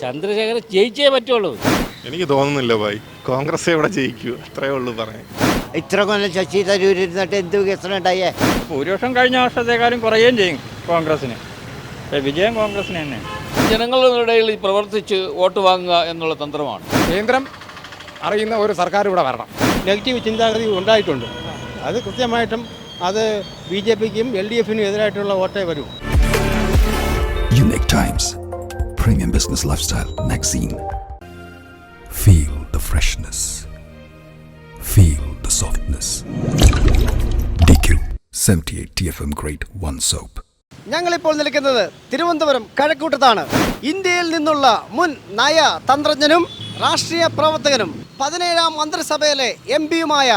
ചന്ദ്രശേഖരൻ ജയിച്ചേ പറ്റുള്ളൂ. എനിക്ക് തോന്നുന്നില്ല ഭായി. കോൺഗ്രസ് ഇവിടെ ജയിക്കൂ. അത്രേ ഉള്ളൂ പറയാൻ. ഇത്ര കൊല്ലം ശശി തരൂർ ഇരുന്നിട്ട് എന്ത് വികസനം ഉണ്ടായേ? ഭൂരിപക്ഷം കഴിഞ്ഞ വർഷത്തെക്കാളും കുറയുകയും ചെയ്യും കോൺഗ്രസിന് വിജയം കോൺഗ്രസിന് തന്നെ. ജനങ്ങളുടെ ഇടയിൽ പ്രവർത്തിച്ച് വോട്ട് വാങ്ങുക എന്നുള്ള തന്ത്രമാണ്. കേന്ദ്രം അറിയുന്ന ഒരു സർക്കാർ ഇവിടെ വരണം. നെഗറ്റീവ് ചിന്താഗതി ഉണ്ടായിട്ടുണ്ട്. അത് കൃത്യമായിട്ടും അത് ബി ജെ പിക്കും എൽ ഡി എഫിനും എതിരായിട്ടുള്ള വോട്ടേ വരൂ. Unique Times. Premium Business Lifestyle Magazine. Feel the freshness. Feel the softness. DQ 78 TFM Grade 1 Soap. ഞങ്ങളിപ്പോൾ നിൽക്കുന്നത് തിരുവനന്തപുരം കഴക്കൂട്ടത്താണ് ഇന്ത്യയിൽ നിന്നുള്ള മുൻ നയ തന്ത്രജ്ഞനും രാഷ്ട്രീയ പ്രവർത്തകനും പതിനേഴാം മന്ത്രിസഭയിലെ എം പിയുമായ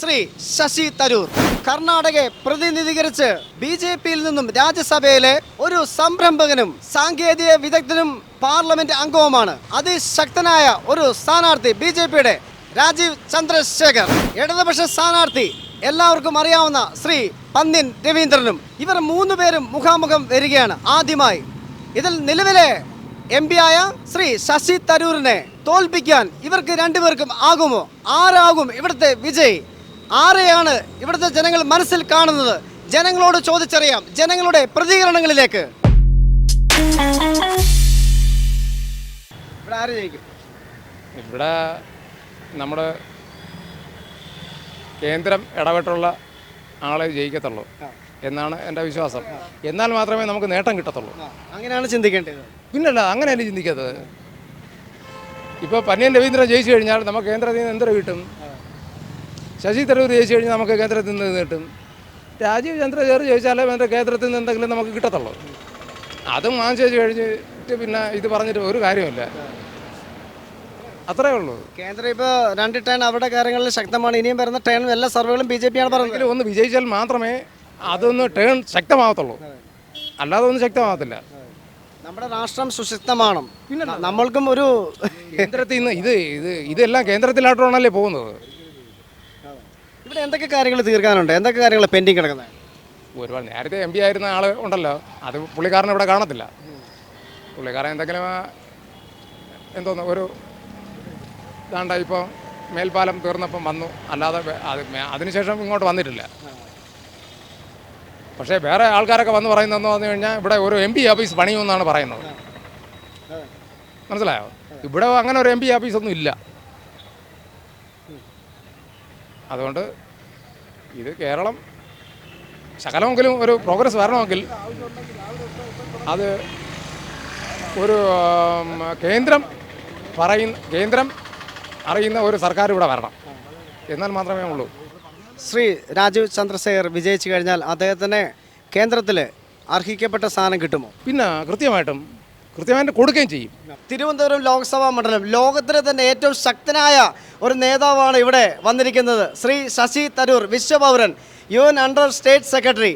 ശ്രീ ശശി തരൂർ. കർണാടകയെ പ്രതിനിധീകരിച്ച് ബി ജെ പിയിൽ നിന്നും രാജ്യസഭയിലെ ഒരു സംരംഭകനും സാങ്കേതിക വിദഗ്ധനും പാർലമെന്റ് അംഗവുമാണ്. അതിശക്തനായ ഒരു സ്ഥാനാർത്ഥി ബി ജെ പിയുടെ രാജീവ് ചന്ദ്രശേഖർ. ഇടതുപക്ഷ സ്ഥാനാർത്ഥി എല്ലാവർക്കും അറിയാവുന്ന ശ്രീ പന്ന്യൻ രവീന്ദ്രനും. ഇവർ മൂന്ന് പേരും മുഖാമുഖം വരികയാണ് ആദ്യമായി. ഇതിൽ നിലവിലെ എം പി ആയ ശ്രീ ശശി തരൂരിനെ തോൽപ്പിക്കാൻ ഇവർക്ക് രണ്ടുപേർക്കും ആകുമോ? ആരാകും ഇവിടുത്തെ വിജയ്? ആരെയാണ് ഇവിടുത്തെ ജനങ്ങൾ മനസ്സിൽ കാണുന്നത്? ജനങ്ങളോട് ചോദിച്ചറിയാം. ജനങ്ങളുടെ പ്രതികരണങ്ങളിലേക്ക്. ഇവിടെ ആര് ജയിക്കും? ഇവിടെ നമ്മുടെ കേന്ദ്രം ഇടപെട്ടുള്ള ആളെ ജയിക്കത്തുള്ളൂ എന്നാണ് എന്റെ വിശ്വാസം. എന്നാൽ മാത്രമേ നമുക്ക് നേട്ടം കിട്ടത്തുള്ളൂ. അങ്ങനെയാണ് ചിന്തിക്കേണ്ടത്. പിന്നല്ല അങ്ങനെയല്ല ചിന്തിക്കാത്തത്? ഇപ്പോൾ പന്നിയൻ രവീന്ദ്രൻ ജയിച്ചു കഴിഞ്ഞാൽ നമുക്ക് കേന്ദ്രത്തിൽ നിന്ന് എന്തര കിട്ടും? ശശി തരൂർ ജയിച്ചു കഴിഞ്ഞാൽ നമുക്ക് കേന്ദ്രത്തിൽ നിന്ന് കിട്ടും. രാജീവ് ചന്ദ്രചേർ ചോദിച്ചാലേ എന്റെ കേന്ദ്രത്തിൽ നിന്ന് എന്തെങ്കിലും നമുക്ക് കിട്ടത്തുള്ളൂ. അതും വാങ്ങിച്ചു കഴിഞ്ഞിട്ട് പിന്നെ ഇത് പറഞ്ഞിട്ട് ഒരു കാര്യമില്ല അത്രേ ഉള്ളൂ. കേന്ദ്രം ഇപ്പോൾ രണ്ട് ടേൺ അവിടെ കാര്യങ്ങളിൽ ശക്തമാണ്. ഇനിയും വരുന്ന ടേൺ എല്ലാ സർവേകളും ബി ജെ പിയാണ് എങ്കിലും ഒന്ന് വിജയിച്ചാൽ മാത്രമേ അതൊന്ന് ടേൺ ശക്തമാകത്തുള്ളൂ. അല്ലാതെ ഒന്നും ശക്തമാകത്തില്ല. നമ്മുടെ രാഷ്ട്രം സുശക്തമാണ്. പിന്നെ നമ്മൾക്കും ഒരു കേന്ദ്രത്തിൽ നിന്ന് ഇത് ഇത് ഇതെല്ലാം കേന്ദ്രത്തിലായിട്ടാണല്ലേ പോകുന്നത്? ഇവിടെ എന്തൊക്കെ കാര്യങ്ങൾ തീർക്കാനുണ്ട്? എന്തൊക്കെ കാര്യങ്ങൾ പെൻഡിങ് കിടക്കുന്നത്? ഒരുപാട് നേരത്തെ എം പി ആയിരുന്ന ആൾ ഉണ്ടല്ലോ. അത് പുള്ളിക്കാരൻ ഇവിടെ കാണത്തില്ല. പുള്ളിക്കാരൻ എന്തെങ്കിലും എന്തോന്ന് ഒരു ഇതാണ്ട ഇപ്പോൾ മേൽപ്പാലം തീർന്നപ്പം വന്നു. അല്ലാതെ അത് അതിനുശേഷം ഇങ്ങോട്ട് വന്നിട്ടില്ല. പക്ഷേ വേറെ ആൾക്കാരൊക്കെ വന്ന് പറയുന്നതെന്ന് പറഞ്ഞു കഴിഞ്ഞാൽ ഇവിടെ ഒരു എം പി ഓഫീസ് പണിയുമെന്നാണ് പറയുന്നത്. മനസ്സിലായോ? ഇവിടെ അങ്ങനെ ഒരു എം പി ഓഫീസൊന്നും ഇല്ല. അതുകൊണ്ട് ഇത് കേരളം ശകലമെങ്കിലും ഒരു പ്രോഗ്രസ് വരണമെങ്കിൽ അത് ഒരു കേന്ദ്രം പറയുന്ന കേന്ദ്രം അറിയുന്ന ഒരു സർക്കാർ ഇവിടെ വരണം. എന്നാൽ മാത്രമേ ഉള്ളൂ. ശ്രീ രാജീവ് ചന്ദ്രശേഖർ വിജയിച്ചു കഴിഞ്ഞാൽ അദ്ദേഹത്തിന് കേന്ദ്രത്തിൽ അർഹിക്കപ്പെട്ട സ്ഥാനം കിട്ടുമോ? പിന്നെ കൃത്യമായിട്ടും കൃത്യമായിട്ട് കൊടുക്കുകയും ചെയ്യും. തിരുവനന്തപുരം ലോക്സഭാ മണ്ഡലം ലോകത്തിലെ തന്നെ ഏറ്റവും ശക്തനായ ഒരു നേതാവാണ് ഇവിടെ വന്നിരിക്കുന്നത്. Shri Shashi Tharoor വിശ്വപൗരൻ U N under state secretary.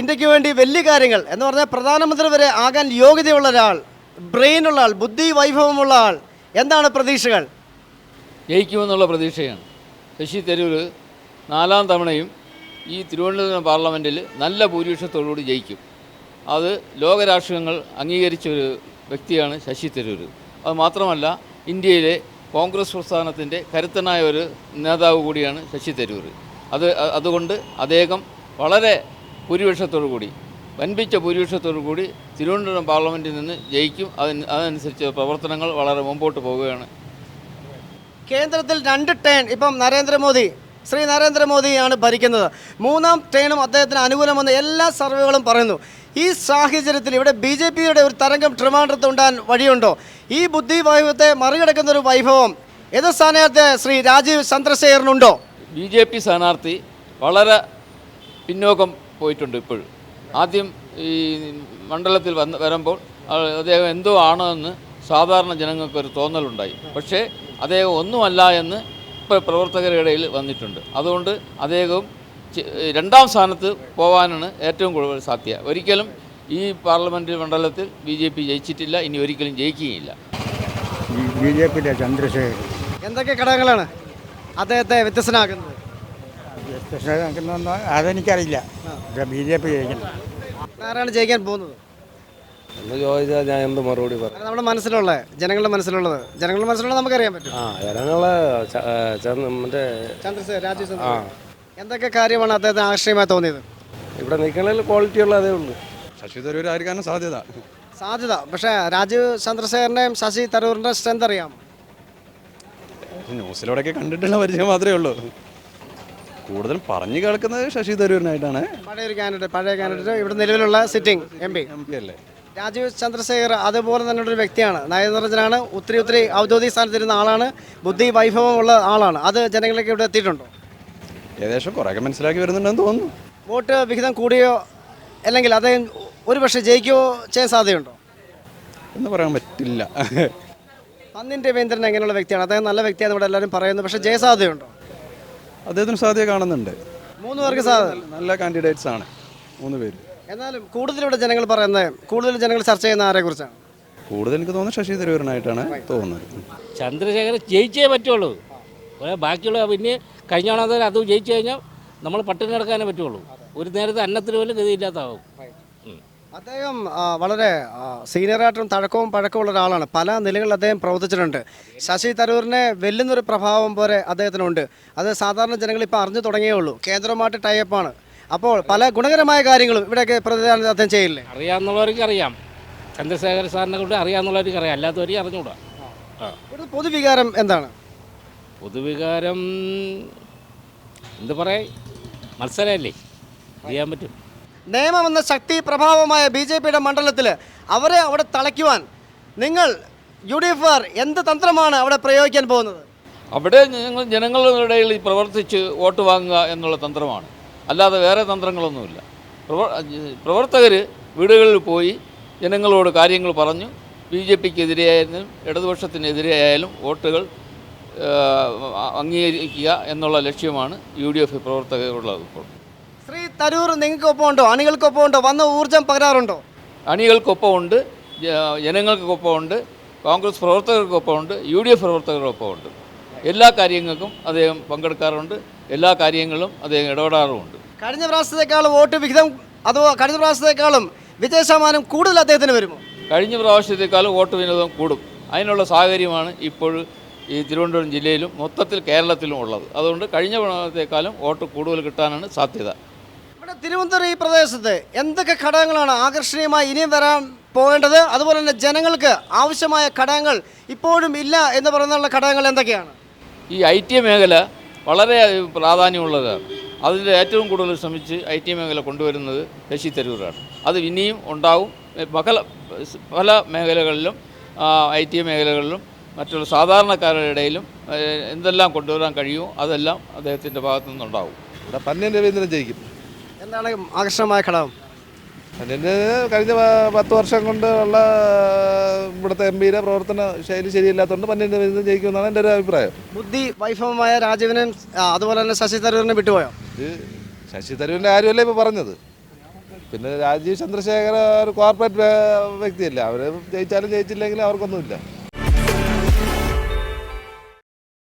ഇന്ത്യയ്ക്ക് വേണ്ടി വലിയ കാര്യങ്ങൾ എന്ന് പറഞ്ഞാൽ പ്രധാനമന്ത്രി വരെ ആകാൻ യോഗ്യതയുള്ള ഒരാൾ ബ്രെയിനുള്ള ആൾ ബുദ്ധി വൈഭവമുള്ള ആൾ. എന്താണ് പ്രതീക്ഷകൾ? ജയിക്കുമെന്നുള്ള പ്രതീക്ഷയാണ്. ശശി തരൂർ നാലാം തവണയും ഈ തിരുവനന്തപുരം പാർലമെന്റിൽ നല്ല ഭൂരിപക്ഷത്തോടുകൂടി ജയിക്കും. അത് ലോകരാഷ്ട്രങ്ങൾ അംഗീകരിച്ച ഒരു വ്യക്തിയാണ് ശശി തരൂർ. അത് മാത്രമല്ല ഇന്ത്യയിലെ കോൺഗ്രസ് പ്രസ്ഥാനത്തിന്റെ കരുത്തനായ ഒരു നേതാവ് കൂടിയാണ് ശശി തരൂർ. അത് അതുകൊണ്ട് അദ്ദേഹം വളരെ ഭൂരിപക്ഷത്തോടു കൂടി വൻപിച്ച ഭൂരിപക്ഷത്തോടു കൂടി തിരുവനന്തപുരം പാർലമെന്റിൽ നിന്ന് ജയിക്കും. അതിന് അതനുസരിച്ച് പ്രവർത്തനങ്ങൾ വളരെ മുമ്പോട്ട് പോവുകയാണ്. കേന്ദ്രത്തിൽ രണ്ട് ടേൺ ഇപ്പം നരേന്ദ്രമോദി ശ്രീ നരേന്ദ്രമോദിയാണ് ഭരിക്കുന്നത്. മൂന്നാം ടേണും അദ്ദേഹത്തിന് അനുകൂലമെന്ന് എല്ലാ സർവേകളും പറയുന്നു. ഈ സാഹചര്യത്തിൽ ഇവിടെ ബി ജെ പിയുടെ ഒരു തരംഗം ട്രിവാൻഡ്രത്ത് ഉണ്ടാൻ വഴിയുണ്ടോ? ഈ ബുദ്ധി വൈഭവത്തെ മറികടക്കുന്ന ഒരു വൈഭവം ഏത് സ്ഥാനാർത്ഥി ശ്രീ രാജീവ് ചന്ദ്രശേഖരനുണ്ടോ? ബി ജെ പി സ്ഥാനാർത്ഥി വളരെ പിന്നോക്കം പോയിട്ടുണ്ട് ഇപ്പോഴും. ആദ്യം ഈ മണ്ഡലത്തിൽ വന്ന് വരുമ്പോൾ അദ്ദേഹം എന്തോ ആണോ എന്ന് സാധാരണ ജനങ്ങൾക്കൊരു തോന്നലുണ്ടായി. പക്ഷേ അദ്ദേഹം ഒന്നുമല്ല എന്ന് ഇപ്പോൾ പ്രവർത്തകരുടെ ഇടയിൽ വന്നിട്ടുണ്ട്. അതുകൊണ്ട് അദ്ദേഹവും ചെ- രണ്ടാം സ്ഥാനത്ത് പോകാനാണ് ഏറ്റവും കൂടുതൽ സാധ്യത. ഒരിക്കലും ഈ പാർലമെന്റ് മണ്ഡലത്തിൽ ബി ജെ പി ജയിച്ചിട്ടില്ല ഇനി ഒരിക്കലും ജയിക്കുകയില്ല. ബി ജെ പിയിലെ ചന്ദ്രശേഖരൻ. എന്തൊക്കെ ഘടകങ്ങളാണ് അദ്ദേഹത്തെ വ്യത്യസ്തനാക്കുന്നത്? അതെനിക്കറിയില്ല. ബി ജെ പി ജയിക്കണം. ആരാണ് ജയിക്കാൻ പോകുന്നത്? എന്ന് ചോദിച്ചാൽ ഞാൻ എന്ത് മറുപടി പറയും? നമ്മുടെ മനസ്സിലുള്ള ജനങ്ങളുടെ മനസ്സിലുള്ളത്. ജനങ്ങളുടെ മനസ്സിലുള്ളത് നമുക്കറിയാൻ പറ്റും. ആ ജനങ്ങളെ മറ്റേ ചന്ദ്രശേഖർ രാജീവ് ചന്ദ്രശേഖർ എന്തൊക്കെ കാര്യമാണ് അദ്ദേഹത്തിന് ആകർഷണീയമായി തോന്നിയത്? ഇവിടെ നിൽക്കണതിൽ ക്വാളിറ്റി ഉള്ള അതേ ഉള്ളൂ. ശശി തരൂർ ആയിരിക്കാനും സാധ്യത? സാധ്യത. പക്ഷേ രാജീവ് ചന്ദ്രശേഖരന്റെയും ശശി തരൂറിന്റെ സ്ട്രെങ്ത് അറിയാം ന്യൂസിലൂടെയൊക്കെ കണ്ടിട്ടുള്ള പരിചയം മാത്രമേ ഉള്ളൂ. കൂടുതൽ പറഞ്ഞു കേൾക്കുന്നത് ശശി തരൂരിനായിട്ടാണ്. പഴയ ഒരു കാൻഡിഡേറ്റ് പഴയ കാൻഡിഡേറ്റ് ഇവിടെ നിലവിലുള്ള sitting M P M P അല്ലേ? രാജീവ് ചന്ദ്രശേഖർ അതുപോലെ തന്നെ ഒരു വ്യക്തിയാണ്. നയതന്ത്രജ്ഞനാണ്. ഒത്തിരി ഒത്തിരി ഔദ്യോഗിക സ്ഥാനത്തിരുന്ന ആളാണ്. ബുദ്ധി വൈഭവം ഉള്ള ആളാണ്. അത് ജനങ്ങളിലേക്ക് ഇവിടെ എത്തിയിട്ടുണ്ടോ? ഏകദേശം കുറേയൊക്കെ മനസ്സിലാക്കി വരുന്നുണ്ടെന്ന് തോന്നുന്നു. വോട്ട് വിഹിതം കൂടിയോ അല്ലെങ്കിൽ അദ്ദേഹം ഒരു പക്ഷേ ജയിക്കുകയോ ചെയ്യാൻ സാധ്യതയുണ്ടോ? എന്ന് പറയാൻ പറ്റില്ല. അന്നിൻ രവീന്ദ്രൻ എങ്ങനെയുള്ള വ്യക്തിയാണ്? അദ്ദേഹം നല്ല വ്യക്തിയാണ് ഇവിടെ എല്ലാവരും പറയുന്നു. പക്ഷേ ജയസാധ്യതയുണ്ടോ അദ്ദേഹത്തിന് സാധ്യത കാണുന്നുണ്ട്. മൂന്ന് പേർക്ക് സാധ്യത. നല്ല കാൻഡിഡേറ്റ്സ് ആണ്. മൂന്ന് പേര്. എന്നാലും കൂടുതൽ ഇവിടെ ജനങ്ങൾ പറയുന്നത് കൂടുതൽ ജനങ്ങൾ ചർച്ച ചെയ്യുന്ന ആരെക്കുറിച്ചാണ് കൂടുതൽ എനിക്ക് തോന്നുന്നത് ശശി തരൂരിനായിട്ടാണ് തോന്നുന്നത്. ചന്ദ്രശേഖരൻ ജയിച്ചേ പറ്റുള്ളൂ. ബാക്കിയുള്ള പിന്നെ കഴിഞ്ഞ തവണ അത് ജയിച്ചു കഴിഞ്ഞാൽ നമ്മൾ പട്ടിണി കിടക്കാനേ പറ്റുള്ളൂ. ഒരു നേരത്തെ അന്നത്തിന് പോലും ഗതിയില്ലാത്താവും. അദ്ദേഹം വളരെ സീനിയറായിട്ടും തഴക്കവും പഴക്കമുള്ള ഒരാളാണ്. പല നിലകളിൽ അദ്ദേഹം പ്രവർത്തിച്ചിട്ടുണ്ട്. ശശി തരൂരിനെ വെല്ലുന്നൊരു പ്രഭാവം പോലെ അദ്ദേഹത്തിനുണ്ട്. അത് സാധാരണ ജനങ്ങൾ ഇപ്പോൾ അറിഞ്ഞു തുടങ്ങിയേ ഉള്ളൂ. കേന്ദ്രവുമായിട്ട് ടൈപ്പാണ് അപ്പോൾ പല ഗുണകരമായ കാര്യങ്ങളും ഇവിടെയൊക്കെ പ്രതിദാനം അദ്ദേഹം ചെയ്യില്ലേ? അറിയാവുന്നവർക്ക് അറിയാം. ചന്ദ്രശേഖര സാറിനെ കൊണ്ട് അറിയാവുന്നവർക്ക് അറിയാം. അല്ലാത്തവർക്ക് അറിഞ്ഞുകൂടാ. ഒരു പൊതുവികാരം എന്താണ്? പൊതുവികാരം എന്ത് പറയാ? മത്സരമല്ലേ ചെയ്യാൻ പറ്റും. നിയമം എന്ന ശക്തി പ്രഭാവമായ ബി ജെ പിയുടെ മണ്ഡലത്തിൽ അവരെ അവിടെ തളയ്ക്കുവാൻ നിങ്ങൾ യു ഡി എഫ് ആർ എന്ത് തന്ത്രമാണ് അവിടെ പ്രയോഗിക്കാൻ പോകുന്നത്? അവിടെ ഞങ്ങൾ ജനങ്ങളുടെ ഇടയിൽ പ്രവർത്തിച്ച് വോട്ട് വാങ്ങുക എന്നുള്ള തന്ത്രമാണ്. അല്ലാതെ വേറെ തന്ത്രങ്ങളൊന്നുമില്ല. പ്രവർ പ്രവർത്തകർ വീടുകളിൽ പോയി ജനങ്ങളോട് കാര്യങ്ങൾ പറഞ്ഞു. ബി ജെ പിക്കെതിരെയായാലും ഇടതുപക്ഷത്തിനെതിരെയായാലും വോട്ടുകൾ അംഗീകരിക്കുക എന്നുള്ള ലക്ഷ്യമാണ് യു ഡി എഫ് പ്രവർത്തകരുള്ളത് ഇപ്പോൾ. ശ്രീ തരൂർ നിങ്ങൾക്കൊപ്പം ഉണ്ടോ അണികൾക്കൊപ്പം ഉണ്ടോ വന്ന ഊർജം പകരാറുണ്ടോ? അണികൾക്കൊപ്പമുണ്ട് ജനങ്ങൾക്കൊപ്പമുണ്ട് കോൺഗ്രസ് പ്രവർത്തകർക്കൊപ്പമുണ്ട് യു ഡി എഫ് പ്രവർത്തകർക്കൊപ്പമുണ്ട്. എല്ലാ കാര്യങ്ങൾക്കും അദ്ദേഹം പങ്കെടുക്കാറുണ്ട് എല്ലാ കാര്യങ്ങളും അദ്ദേഹം ഇടപെടാറുമുണ്ട്. കഴിഞ്ഞ പ്രാവശ്യത്തെക്കാളും വോട്ട് വിഹിതം അതോ കഴിഞ്ഞ പ്രാവശ്യത്തെക്കാളും വിജയ ശതമാനം കൂടുതൽ അദ്ദേഹത്തിന് വരുമോ? കഴിഞ്ഞ പ്രാവശ്യത്തെക്കാളും വോട്ട് വിനോദം കൂടും. അതിനുള്ള സാഹചര്യമാണ് ഇപ്പോൾ ഈ തിരുവനന്തപുരം ജില്ലയിലും മൊത്തത്തിൽ കേരളത്തിലും ഉള്ളത്. അതുകൊണ്ട് കഴിഞ്ഞ പ്രാവശ്യത്തെക്കാളും വോട്ട് കൂടുതൽ കിട്ടാനാണ് സാധ്യത. ഇവിടെ തിരുവനന്തപുരം ഈ പ്രദേശത്ത് എന്തൊക്കെ ഘടകങ്ങളാണ് ആകർഷണീയമായി ഇനിയും വരാൻ പോകേണ്ടത്? അതുപോലെ തന്നെ ജനങ്ങൾക്ക് ആവശ്യമായ ഘടകങ്ങൾ ഇപ്പോഴും ഇല്ല എന്ന് പറയുന്ന ഘടകങ്ങൾ എന്തൊക്കെയാണ്? ഈ ഐ ടി മേഖല വളരെ പ്രാധാന്യമുള്ളതാണ്. അതിൽ ഏറ്റവും കൂടുതൽ ശ്രമിച്ച് ഐ ടി മേഖല കൊണ്ടുവരുന്നത് ശശി തരൂരാണ്. അത് ഇനിയും ഉണ്ടാവും. പല പല മേഖലകളിലും ഐ ടി മേഖലകളിലും മറ്റുള്ള സാധാരണക്കാരുടെ ഇടയിലും എന്തെല്ലാം കൊണ്ടുവരാൻ കഴിയുമോ അതെല്ലാം അദ്ദേഹത്തിന്റെ ഭാഗത്തു നിന്നുണ്ടാവും ഇവിടെ പന്നൻ രവീന്ദ്രൻ ജയിക്കും. എന്താണ് ആകർഷണമായ ഘടകം? പന്നിന് കഴിഞ്ഞ പത്ത് വർഷം കൊണ്ട് ഉള്ള ഇവിടുത്തെ എം പിയുടെ പ്രവർത്തന ശൈലി ശരിയില്ലാത്തതുകൊണ്ട് പന്നൻ രവീന്ദ്രൻ ജയിക്കുമെന്നാണ് എന്റെ ഒരു അഭിപ്രായം. ബുദ്ധി വൈഭവമായ രാജീവനും അതുപോലെ തന്നെ ശശി തരൂരിനെ വിട്ടുപോയോ? ഇത് ശശി തരൂരിന്റെ കാര്യമല്ലേ ഇപ്പോൾ പറഞ്ഞത്? പിന്നെ രാജീവ് ചന്ദ്രശേഖര ഒരു കോർപ്പറേറ്റ് വ്യക്തിയല്ല. അവർ ജയിച്ചാലും ജയിച്ചില്ലെങ്കിലും അവർക്കൊന്നുമില്ല.